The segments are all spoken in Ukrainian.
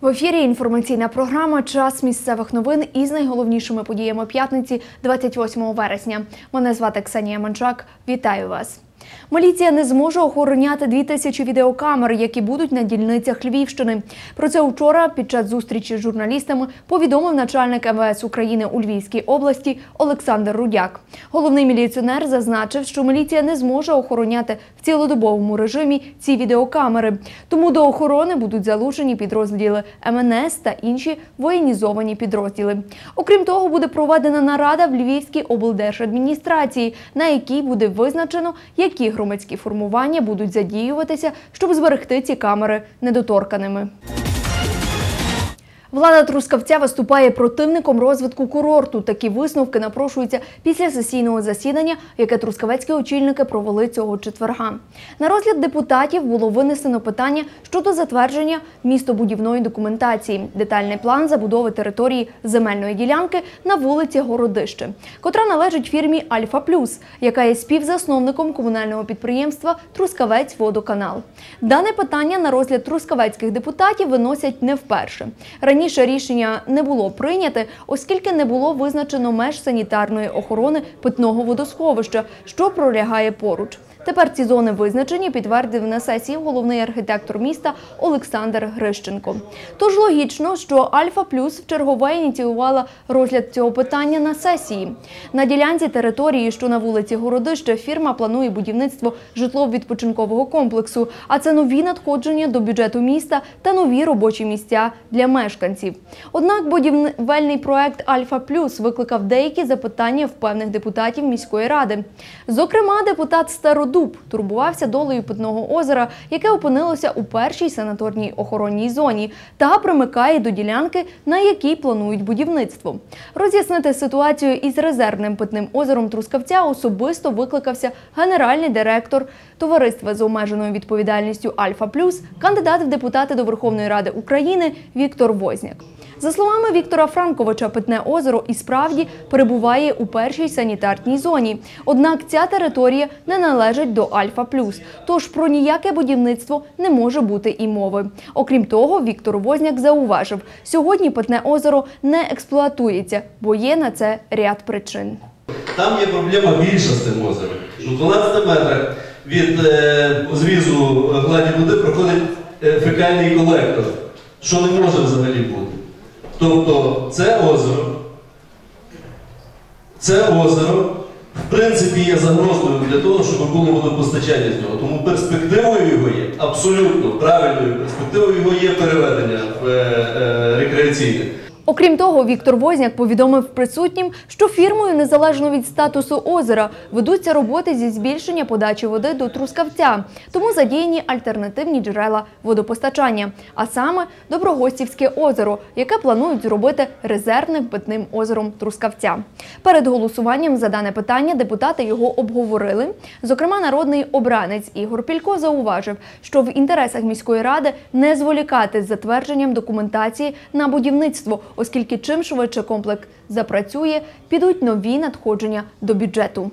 В ефірі інформаційна програма Час місцевих новин із найголовнішими подіями п'ятниці 28 вересня. Мене звати Ксенія Манчак. Вітаю вас. Міліція не зможе охороняти дві тисячі відеокамер, які будуть на дільницях Львівщини. Про це вчора під час зустрічі з журналістами повідомив начальник МВС України у Львівській області Олександр Рудяк. Головний міліціонер зазначив, що міліція не зможе охороняти в цілодобовому режимі ці відеокамери. Тому до охорони будуть залучені підрозділи МНС та інші воєнізовані підрозділи. Окрім того, буде проведена нарада в Львівській облдержадміністрації, на якій буде визначено, які громадські формування будуть задіюватися, щоб зберегти ці камери недоторканими. Влада Трускавця виступає противником розвитку курорту. Такі висновки напрошуються після сесійного засідання, яке трускавецькі очільники провели цього четверга. На розгляд депутатів було винесено питання щодо затвердження містобудівної документації, детальний план забудови території земельної ділянки на вулиці Городище, котра належить фірмі Альфа Плюс, яка є співзасновником комунального підприємства Трускавець Водоканал. Дане питання на розгляд трускавецьких депутатів виносять не вперше. Раніше рішення не було прийняте, оскільки не було визначено меж санітарної охорони питного водосховища, що пролягає поруч. Тепер ці зони визначені, підтвердив на сесії головний архітектор міста Олександр Грищенко. Тож логічно, що Альфа Плюс вчергове ініціювала розгляд цього питання на сесії. На ділянці території, що на вулиці Городище, фірма планує будівництво житлово-відпочинкового комплексу, а це нові надходження до бюджету міста та нові робочі місця для мешканців. Однак будівельний проект Альфа Плюс викликав деякі запитання в певних депутатів міської ради. Зокрема, депутат Стародуб турбувався долею питного озера, яке опинилося у першій санаторній охоронній зоні, та примикає до ділянки, на якій планують будівництво. Роз'яснити ситуацію із резервним питним озером Трускавця особисто викликався генеральний директор товариства з обмеженою відповідальністю Альфа Плюс, кандидат в депутати до Верховної Ради України Віктор Возняк. За словами Віктора Франковича, питне озеро і справді перебуває у першій санітарній зоні. Однак ця територія не належить до Альфа Плюс, тож про ніяке будівництво не може бути і мови. Окрім того, Віктор Возняк зауважив, сьогодні питне озеро не експлуатується, бо є на це ряд причин. Там є проблема більша з тим озером. У 12 метрах від е, зрізу гладі води проходить е, фекальний колектор, що не може взагалі бути. Тобто це озеро, це озеро, в принципі, є загрозою для того, щоб було водопостачання з нього. Тому перспективою його є, абсолютно правильною перспективою його є переведення в е, е, рекреаційне. Окрім того, Віктор Возняк повідомив присутнім, що фірмою, незалежно від статусу озера, ведуться роботи зі збільшення подачі води до Трускавця, тому задіяні альтернативні джерела водопостачання, а саме Доброгостівське озеро, яке планують зробити резервним питним озером Трускавця. Перед голосуванням за дане питання депутати його обговорили. Зокрема, народний обранець Ігор Пілько зауважив, що в інтересах міської ради не зволікати з затвердженням документації на будівництво оскільки чим швидше комплекс запрацює, підуть нові надходження до бюджету.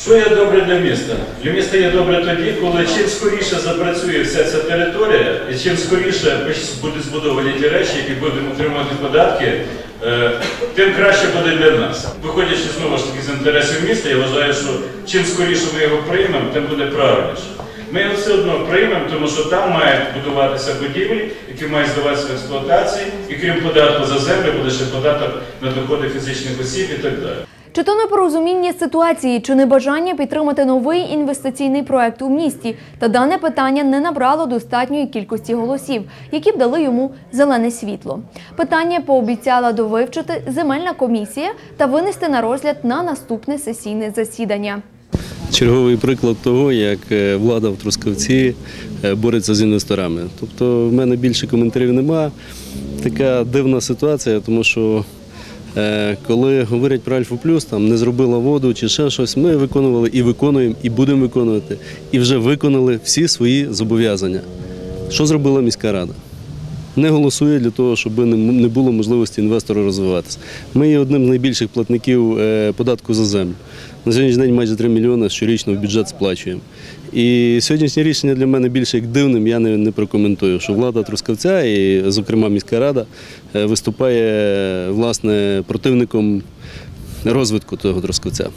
Що є добре для міста? Для міста є добре тоді, коли чим скоріше запрацює вся ця територія, і чим скоріше будуть збудовані ті речі, які будемо отримувати податки, е, тим краще буде для нас. Виходячи знову ж таки з інтересів міста, я вважаю, що чим скоріше ми його приймемо, тим буде правильніше. Ми його все одно приймемо, тому що там мають будуватися будівлі, які мають здаватися в експлуатації, і крім податку за землю, буде ще податок на доходи фізичних осіб і так далі. Чи то непорозуміння ситуації, чи небажання підтримати новий інвестиційний проект у місті, та дане питання не набрало достатньої кількості голосів, які б дали йому зелене світло. Питання пообіцяла довивчити земельна комісія та винести на розгляд на наступне сесійне засідання. Черговий приклад того, як е, влада в Трускавці е, бореться з інвесторами. Тобто в мене більше коментарів нема. Така дивна ситуація, тому що е, коли говорять про Альфа Плюс, там не зробила воду чи ще щось, ми виконували і виконуємо, і будемо виконувати, і вже виконали всі свої зобов'язання. Що зробила міська рада? Не голосує для того, щоб не було можливості інвестору розвиватися. Ми є одним з найбільших платників е, податку за землю. На сьогоднішній день майже 3 мільйони щорічно в бюджет сплачуємо. І сьогоднішнє рішення для мене більше як дивним, я не, прокоментую, що влада Трускавця і, зокрема, міська рада е, виступає власне противником розвитку того Трускавця.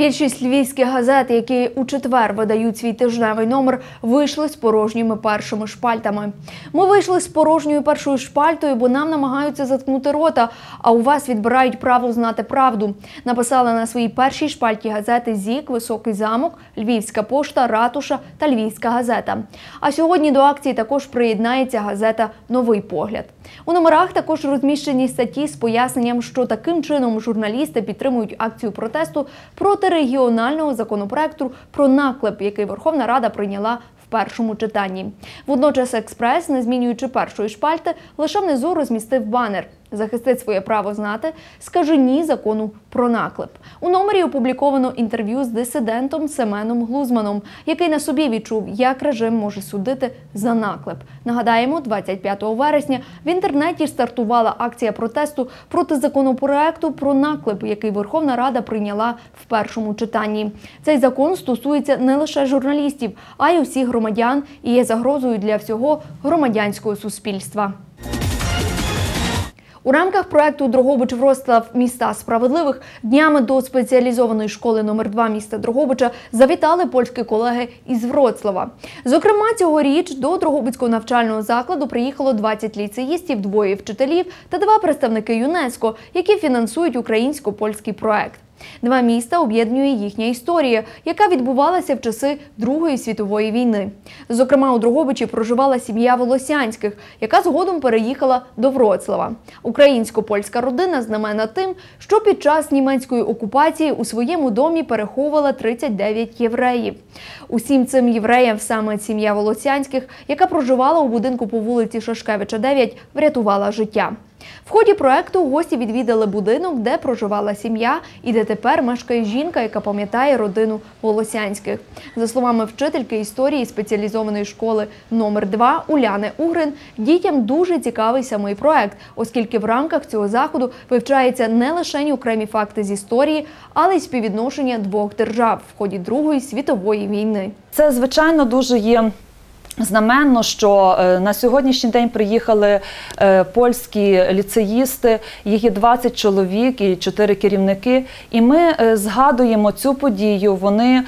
Більшість львівських газет, які у четвер видають свій тижневий номер, вийшли з порожніми першими шпальтами. Ми вийшли з порожньою першою шпальтою, бо нам намагаються заткнути рота, а у вас відбирають право знати правду. Написали на своїй першій шпальті газети ЗІК, Високий замок, Львівська пошта, Ратуша та Львівська газета. А сьогодні до акції також приєднається газета Новий погляд. У номерах також розміщені статті з поясненням, що таким чином журналісти підтримують акцію протесту проти регіонального законопроекту про наклеп, який Верховна Рада прийняла в першому читанні. Водночас експрес, не змінюючи першої шпальти, лише внизу розмістив банер. Захистить своє право знати, скаже ні закону про наклеп. У номері опубліковано інтерв'ю з дисидентом Семеном Глузманом, який на собі відчув, як режим може судити за наклеп. Нагадаємо, 25 вересня в інтернеті стартувала акція протесту проти законопроекту про наклеп, який Верховна Рада прийняла в першому читанні. Цей закон стосується не лише журналістів, а й усіх громадян і є загрозою для всього громадянського суспільства. У рамках проекту Дрогобич Вроцлав міста справедливих днями до спеціалізованої школи номер 2 міста Дрогобича завітали польські колеги із Вроцлава. Зокрема, цьогоріч до Дрогобицького навчального закладу приїхало 20 ліцеїстів, двоє вчителів та два представники ЮНЕСКО, які фінансують українсько-польський проект. Два міста об'єднує їхня історія, яка відбувалася в часи Другої світової війни. Зокрема, у Дрогобичі проживала сім'я Волосянських, яка згодом переїхала до Вроцлава. Українсько-польська родина знамена тим, що під час німецької окупації у своєму домі переховувала 39 євреїв. Усім цим євреям саме сім'я Волосянських, яка проживала у будинку по вулиці Шашкевича 9, врятувала життя. В ході проекту гості відвідали будинок, де проживала сім'я, і де тепер мешкає жінка, яка пам'ятає родину Волосянських. За словами вчительки історії спеціалізованої школи номер 2 Уляни Угрин, дітям дуже цікавий самий проект, оскільки в рамках цього заходу вивчаються не лише окремі факти з історії, але й співвідношення двох держав в ході Другої світової війни. Це звичайно дуже є. Знаменно, що е, на сьогоднішній день приїхали е, польські ліцеїсти, їх є 20 чоловік і 4 керівники. І ми е, згадуємо цю подію. Вони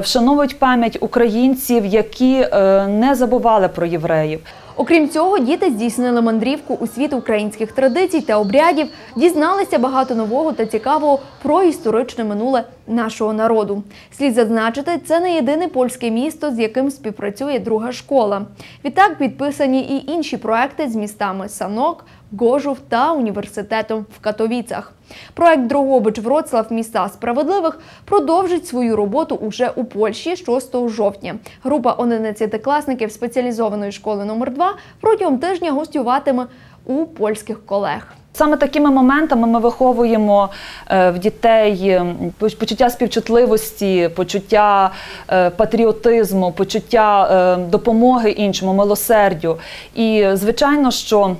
вшановують пам'ять українців, які не забували про євреїв. Окрім цього, діти здійснили мандрівку у світ українських традицій та обрядів, дізналися багато нового та цікавого про історичне минуле нашого народу. Слід зазначити, це не єдине польське місто, з яким співпрацює друга школа. Відтак підписані і інші проекти з містами Санок, Гожув та університетом в Катовіцях. Проект Дрогобич Вроцлав міста справедливих продовжить свою роботу уже у Польщі 6 жовтня. Група 11-класників спеціалізованої школи номер 2 протягом тижня гостюватиме у польських колег. Саме такими моментами ми виховуємо е, в дітей почуття співчутливості, почуття е, патріотизму, почуття е, допомоги іншому, милосердю. І звичайно, що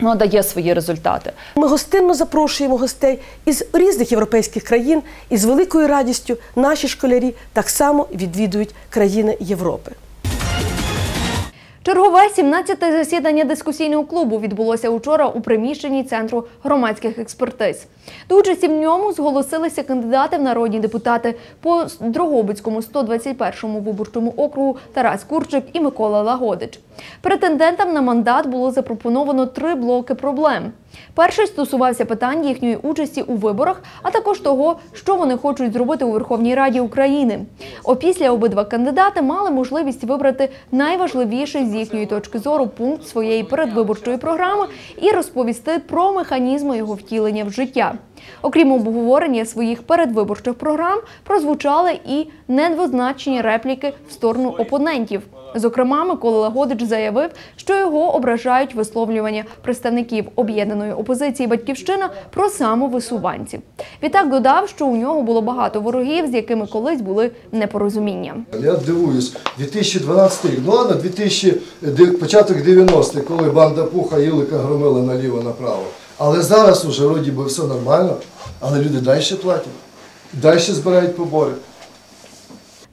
воно дає свої результати. Ми гостинно запрошуємо гостей із різних європейських країн і з великою радістю наші школярі так само відвідують країни Європи. Чергове 17-те засідання дискусійного клубу відбулося учора у приміщенні Центру громадських експертиз. До участі в ньому зголосилися кандидати в народні депутати по Дрогобицькому 121-му виборчому округу Тарас Курчик і Микола Лагодич. Претендентам на мандат було запропоновано три блоки проблем. Перший стосувався питань їхньої участі у виборах, а також того, що вони хочуть зробити у Верховній Раді України. Опісля обидва кандидати мали можливість вибрати найважливіший з їхньої точки зору пункт своєї передвиборчої програми і розповісти про механізми його втілення в життя. Окрім обговорення своїх передвиборчих програм, прозвучали і недвозначні репліки в сторону опонентів. Зокрема, Микола Лагодич заявив, що його ображають висловлювання представників об'єднаної опозиції Батьківщина про самовисуванців. Відтак додав, що у нього було багато ворогів, з якими колись були непорозуміння. Я дивуюсь, 2012 рік, ну ладно, 2000, де- початок 90-х, коли банда Пуха і Юлика громила наліво-направо. Але зараз уже вроді би все нормально, але люди далі платять, далі збирають побори.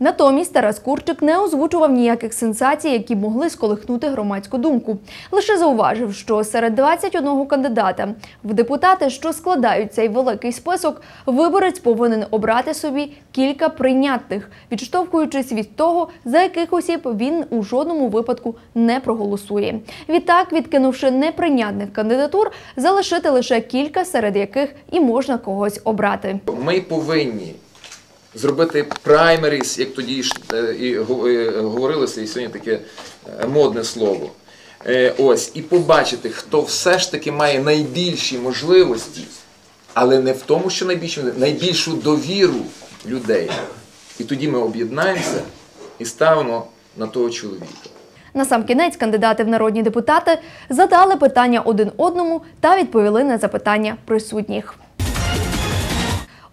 Натомість Тарас Курчик не озвучував ніяких сенсацій, які могли сколихнути громадську думку. Лише зауважив, що серед 21 кандидата в депутати, що складають цей великий список, виборець повинен обрати собі кілька прийнятних, відштовхуючись від того, за яких осіб він у жодному випадку не проголосує. Відтак, відкинувши неприйнятних кандидатур, залишити лише кілька, серед яких і можна когось обрати. Ми повинні зробити праймеріс, як тоді ж е, і е, говорилося, і сьогодні таке е, модне слово. Ось, і побачити, хто все ж таки має найбільші можливості, але не в тому, що найбільші, найбільшу довіру людей. І тоді ми об'єднаємося і ставимо на того чоловіка. На сам кінець кандидати в народні депутати задали питання один одному та відповіли на запитання присутніх.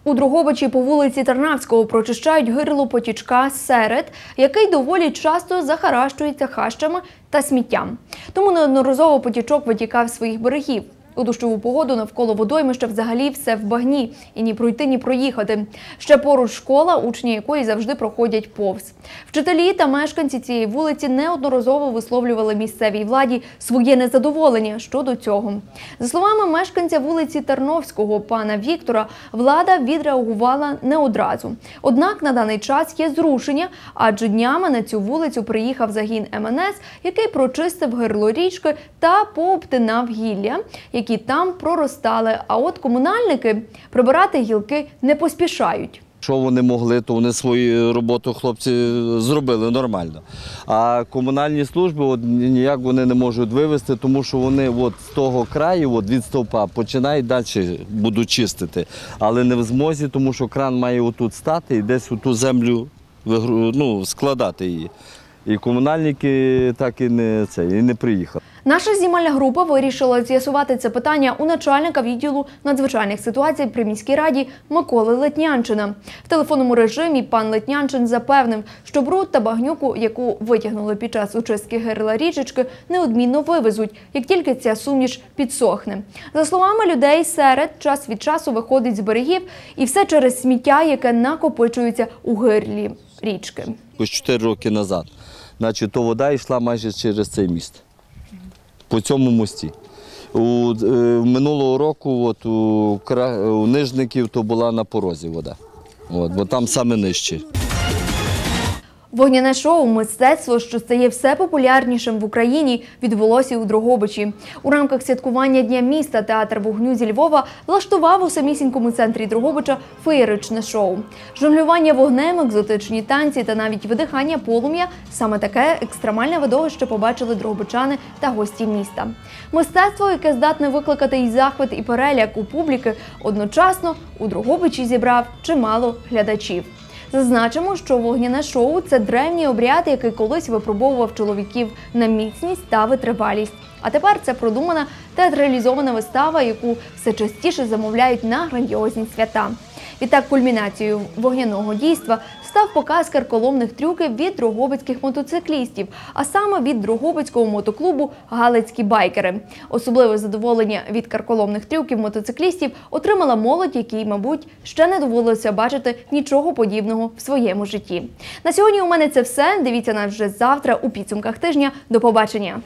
У Дрогобичі по вулиці Тарнавського прочищають гирло потічка серед, який доволі часто захаращується хащами та сміттям. Тому неодноразово потічок витікав своїх берегів. У дощову погоду навколо водоймища взагалі все в багні і ні пройти, ні проїхати. Ще поруч школа, учні якої завжди проходять повз. Вчителі та мешканці цієї вулиці неодноразово висловлювали місцевій владі своє незадоволення щодо цього. За словами мешканця вулиці Тарновського пана Віктора, влада відреагувала не одразу. Однак на даний час є зрушення, адже днями на цю вулицю приїхав загін МНС, який прочистив гирло річки та пообтинав гілля, там проростали. А от комунальники прибирати гілки не поспішають. Що вони могли, то вони свою роботу хлопці зробили нормально. А комунальні служби от ніяк вони не можуть вивезти, тому що вони от з того краю, от від стовпа, починають далі будуть чистити. Але не в змозі, тому що кран має отут стати і десь ту землю ну, складати її. І комунальники так і не, це, і не приїхали. Наша знімальна група вирішила з'ясувати це питання у начальника відділу надзвичайних ситуацій при міській раді Миколи Летнянчина. В телефонному режимі пан Летнянчин запевнив, що бруд та багнюку, яку витягнули під час очистки герла річечки, неодмінно вивезуть, як тільки ця суміш підсохне. За словами людей, серед час від часу виходить з берегів, і все через сміття, яке накопичується у гирлі річки. Ось 4 роки назад. Значить, то вода йшла майже через цей міст. По цьому мості. У, е, минулого року от, у, у Нижників то була на порозі вода. От, бо там саме нижче. Вогняне шоу мистецтво, що стає все популярнішим в Україні, відбулося у Дрогобичі. У рамках святкування Дня міста театр вогню зі Львова влаштував у самісінькому центрі Дрогобича феєричне шоу. Жонглювання вогнем, екзотичні танці та навіть видихання полум'я саме таке екстремальне видовище побачили дрогобичани та гості міста. Мистецтво, яке здатне викликати і захват, і переляк у публіки, одночасно у Дрогобичі зібрав чимало глядачів. Зазначимо, що вогняне шоу це древній обряд, який колись випробовував чоловіків на міцність та витривалість. А тепер це продумана театралізована вистава, яку все частіше замовляють на грандіозні свята. Відтак, кульмінацією вогняного дійства став показ карколомних трюків від дрогобицьких мотоциклістів, а саме від Дрогобицького мотоклубу Галицькі байкери. Особливе задоволення від карколомних трюків мотоциклістів отримала молодь, якій, мабуть, ще не доводилося бачити нічого подібного в своєму житті. На сьогодні у мене це все. Дивіться нас вже завтра у підсумках тижня. До побачення.